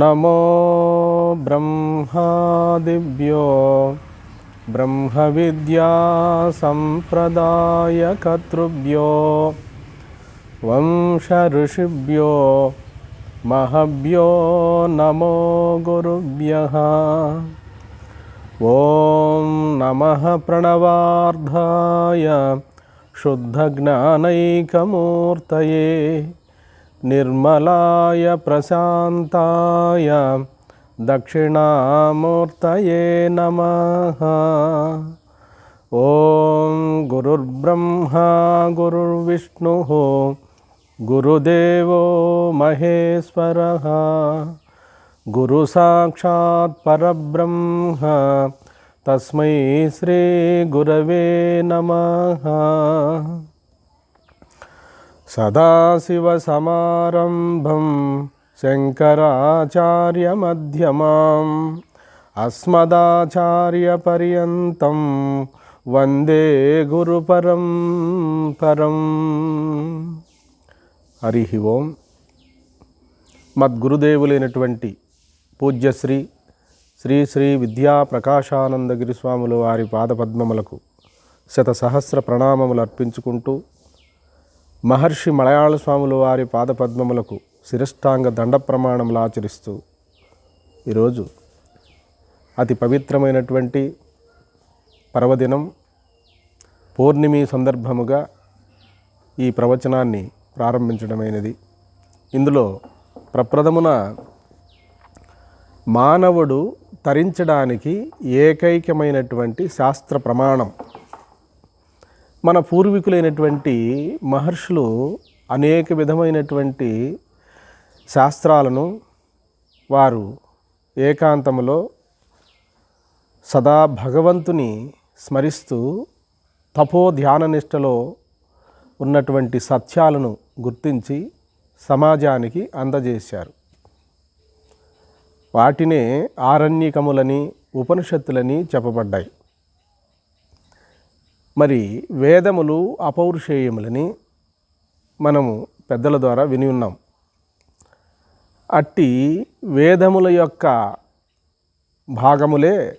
नमो ब्रह्मादिभ्यो ब्रह्मविद्यासम्प्रदायकर्तृभ्यो वंशऋषिभ्यो महभ्यो नमो गुरुभ्यः। ॐ नमः प्रणवार्धाय शुद्धज्ञानैकमूर्तये నిర్మలాయ ప్రశాంతాయ దక్షిణామూర్తయే నమ. ఓం గురుర్బ్రహ్మా గురుర్విష్ణు గురుదేవో మహేశ్వర. గురు సాక్షాత్ పరబ్రహ్మ తస్మై శ్రీ గురవే నమ. సదాశివసమారంభం శంకరాచార్యమ్యమాం అస్మదాచార్యపర్యంతం వందే గురుపరం పరం హరి ఓం మద్గురుదేవులైనటువంటి పూజ్యశ్రీ శ్రీ శ్రీ విద్యా ప్రకాశానందగిరి స్వాములు వారి పాదపద్మములకు శత సహస్ర ప్రణామములు అర్పించుకుంటూ మహర్షి మలయాళ స్వాములు వారి పాదపద్మములకు శిరష్టాంగ దండ ప్రమాణములు ఆచరిస్తూ ఈరోజు అతి పవిత్రమైనటువంటి పర్వదినం పౌర్ణమి సందర్భముగా ఈ ప్రవచనాన్ని ప్రారంభించడమైనది. ఇందులో ప్రప్రథమున మానవుడు తరించడానికి ఏకైకమైనటువంటి శాస్త్ర ప్రమాణం మన పూర్వీకులైనటువంటి మహర్షులు అనేక విధమైనటువంటి శాస్త్రాలను వారు ఏకాంతములో సదా భగవంతుని స్మరిస్తూ తపో ధ్యాన నిష్టలో ఉన్నటువంటి సత్యాలను గుర్తించి సమాజానికి అందజేశారు. వాటినే ఆరణ్యకములని ఉపనిషత్తులని చెప్పబడ్డాయి. మరి వేదములు అపౌరుషేయములని మనము పెద్దల ద్వారా విని ఉన్నాం. అట్టి వేదముల యొక్క భాగములే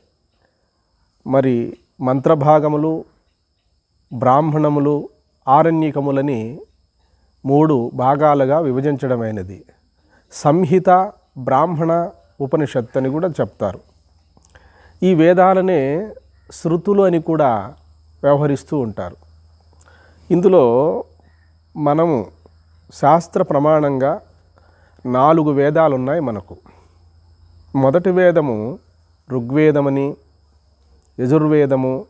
మరి మంత్రభాగములు బ్రాహ్మణములు ఆరణ్యకములని మూడు భాగాలుగా విభజించడమైనది. సంహిత బ్రాహ్మణ ఉపనిషత్తు అని కూడా చెప్తారు. ఈ వేదాలనే శృతులు అని కూడా వ్యవహరిస్తూ ఉంటారు. ఇందులో మనము శాస్త్ర ప్రమాణంగా నాలుగు వేదాలు ఉన్నాయి మనకు. మొదటి వేదము ఋగ్వేదమని యజుర్వేదము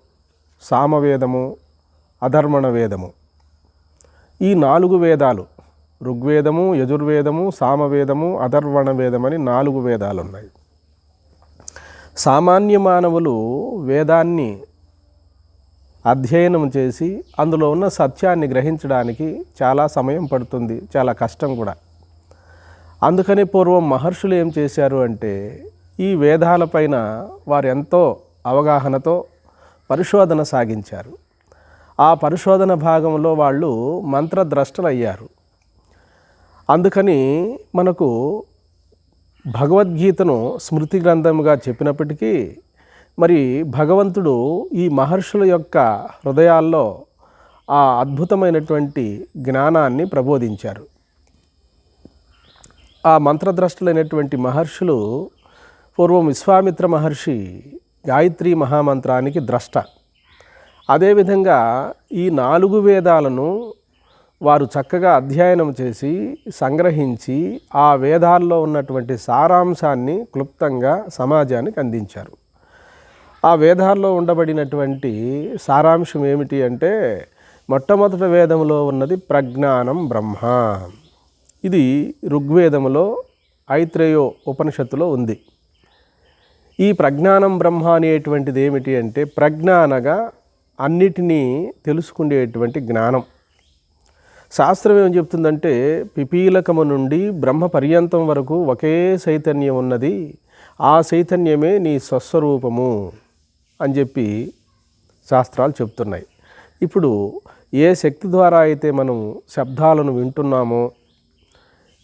సామవేదము అధర్మణ వేదము ఈ నాలుగు వేదాలు ఋగ్వేదము యజుర్వేదము సామవేదము అధర్వణ వేదమని నాలుగు వేదాలు ఉన్నాయి సామాన్య మానవులు వేదాన్ని అధ్యయనం చేసి అందులో ఉన్న సత్యాన్ని గ్రహించడానికి చాలా సమయం పడుతుంది చాలా కష్టం కూడా. అందుకని పూర్వం మహర్షులు ఏం చేశారు అంటే ఈ వేదాలపైన వారు ఎంతో అవగాహనతో పరిశోధన సాగించారు. ఆ పరిశోధన భాగంలో వాళ్ళు మంత్రద్రష్టలయ్యారు. అందుకని మనకు భగవద్గీతను స్మృతి గ్రంథముగా చెప్పినప్పటికీ మరి భగవంతుడు ఈ మహర్షుల యొక్క హృదయాల్లో ఆ అద్భుతమైనటువంటి జ్ఞానాన్ని ప్రబోధించారు. ఆ మంత్రద్రష్టలైనటువంటి మహర్షులు పూర్వం విశ్వామిత్ర మహర్షి గాయత్రి మహామంత్రానికి ద్రష్ట. అదేవిధంగా ఈ నాలుగు వేదాలను వారు చక్కగా అధ్యయనం చేసి సంగ్రహించి ఆ వేదాల్లో ఉన్నటువంటి సారాంశాన్ని క్లుప్తంగా సమాజానికి అందించారు. ఆ వేదాల్లో ఉండబడినటువంటి సారాంశం ఏమిటి అంటే మొట్టమొదటి వేదంలో ఉన్నది ప్రజ్ఞానం బ్రహ్మ. ఇది ఋగ్వేదములో ఐత్రేయో ఉపనిషత్తులో ఉంది. ఈ ప్రజ్ఞానం బ్రహ్మ అనేటువంటిది ఏమిటి అంటే ప్రజ్ఞానగా అన్నిటినీ తెలుసుకునేటువంటి జ్ఞానం. శాస్త్రం ఏం చెప్తుందంటే పిపీలకము నుండి బ్రహ్మ పర్యంతం వరకు ఒకే చైతన్యం ఉన్నది. ఆ చైతన్యమే నీ స్వస్వరూపము. అని చెప్పి శాస్త్రాలు చెప్తున్నాయి. ఇప్పుడు ఏ శక్తి ద్వారా అయితే మనం శబ్దాలను వింటున్నామో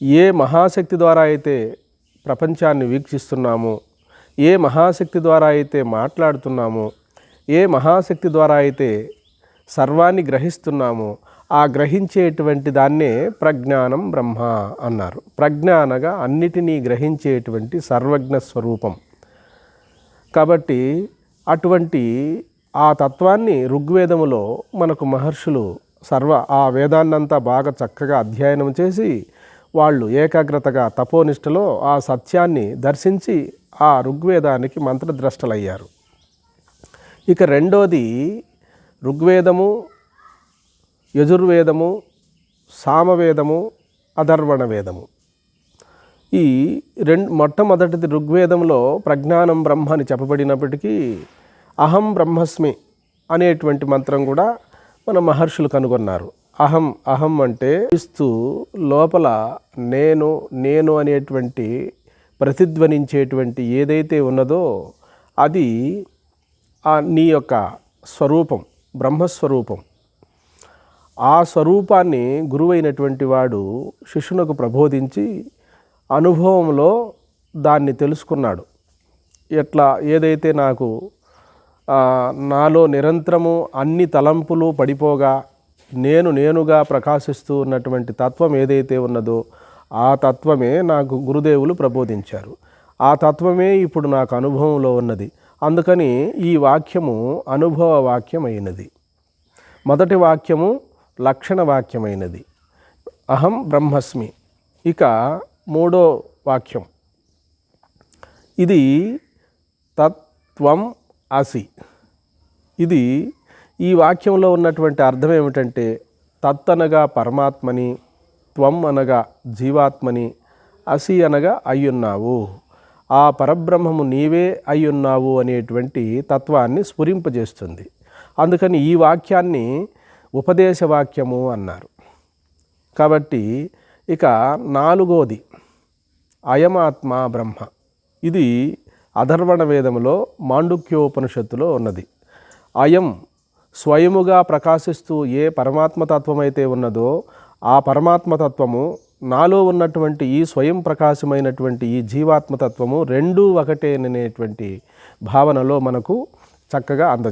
ఏ మహాశక్తి ద్వారా అయితే ప్రపంచాన్ని వీక్షిస్తున్నామో ఏ మహాశక్తి ద్వారా అయితే మాట్లాడుతున్నామో ఏ మహాశక్తి ద్వారా అయితే సర్వాన్ని గ్రహిస్తున్నామో ఆ గ్రహించేటువంటి దాన్నే ప్రజ్ఞానం బ్రహ్మ అన్నారు. ప్రజ్ఞ అనగా అన్నిటినీ గ్రహించేటువంటి సర్వజ్ఞ స్వరూపం. కాబట్టి అటువంటి ఆ తత్వాన్ని ఋగ్వేదములో మనకు మహర్షులు సర్వ ఆ వేదాన్నంతా బాగా చక్కగా అధ్యయనం చేసి వాళ్ళు ఏకాగ్రతగా తపోనిష్టలో ఆ సత్యాన్ని దర్శించి ఆ ఋగ్వేదానికి మంత్రద్రష్టలయ్యారు. ఇక రెండోది ఋగ్వేదము యజుర్వేదము సామవేదము అధర్వణ వేదము ఈ రెండు మొట్టమొదటిది ఋగ్వేదంలో ప్రజ్ఞానం బ్రహ్మ అని చెప్పబడినప్పటికీ అహం బ్రహ్మస్మి అనేటువంటి మంత్రం కూడా మన మహర్షులు కనుగొన్నారు. అహం అహం అంటే ఇస్తూ లోపల నేను నేను అనేటువంటి ప్రతిధ్వనించేటువంటి ఏదైతే ఉన్నదో అది నీ యొక్క స్వరూపం బ్రహ్మస్వరూపం. ఆ స్వరూపాన్ని గురువైనటువంటి వాడు శిష్యునకు ప్రబోధించి అనుభవంలో దాన్ని తెలుసుకున్నాడు. ఎట్లా ఏదైతే నాకు నాలో నిరంతరము అన్ని తలంపులు పడిపోగా నేను నేనుగా ప్రకాశిస్తూ ఉన్నటువంటి తత్వం ఏదైతే ఉన్నదో ఆ తత్వమే నాకు గురుదేవులు ప్రబోధించారు. ఆ తత్వమే ఇప్పుడు నాకు అనుభవంలో ఉన్నది. అందుకని ఈ వాక్యము అనుభవ వాక్యమైనది. మొదటి వాక్యము లక్షణ వాక్యమైనది. అహం బ్రహ్మస్మి. ఇక మూడో వాక్యం. ఇది తత్వం అసి ఇది ఈ వాక్యంలో ఉన్నటువంటి అర్థం ఏమిటంటే తత్ అనగా పరమాత్మని త్వం అనగా జీవాత్మని అసి అనగా అయ్యున్నావు. ఆ పరబ్రహ్మము నీవే అయ్యున్నావు అనేటువంటి తత్వాన్ని స్ఫురింపజేస్తుంది. అందుకని ఈ వాక్యాన్ని ఉపదేశ వాక్యము అన్నారు. కాబట్టి ఇక నాలుగోది అయమాత్మ బ్రహ్మ. ఇది అధర్వణ వేదములో మాండుక్యోపనిషత్తులో ఉన్నది. అయం స్వయముగా ప్రకాశిస్తూ ఏ పరమాత్మతత్వమైతే ఉన్నదో ఆ పరమాత్మతత్వము నాలో ఉన్నటువంటి ఈ స్వయం ప్రకాశమైనటువంటి ఈ జీవాత్మతత్వము రెండూ ఒకటేననేటువంటి భావనలో మనకు చక్కగా అందజేస్తుంది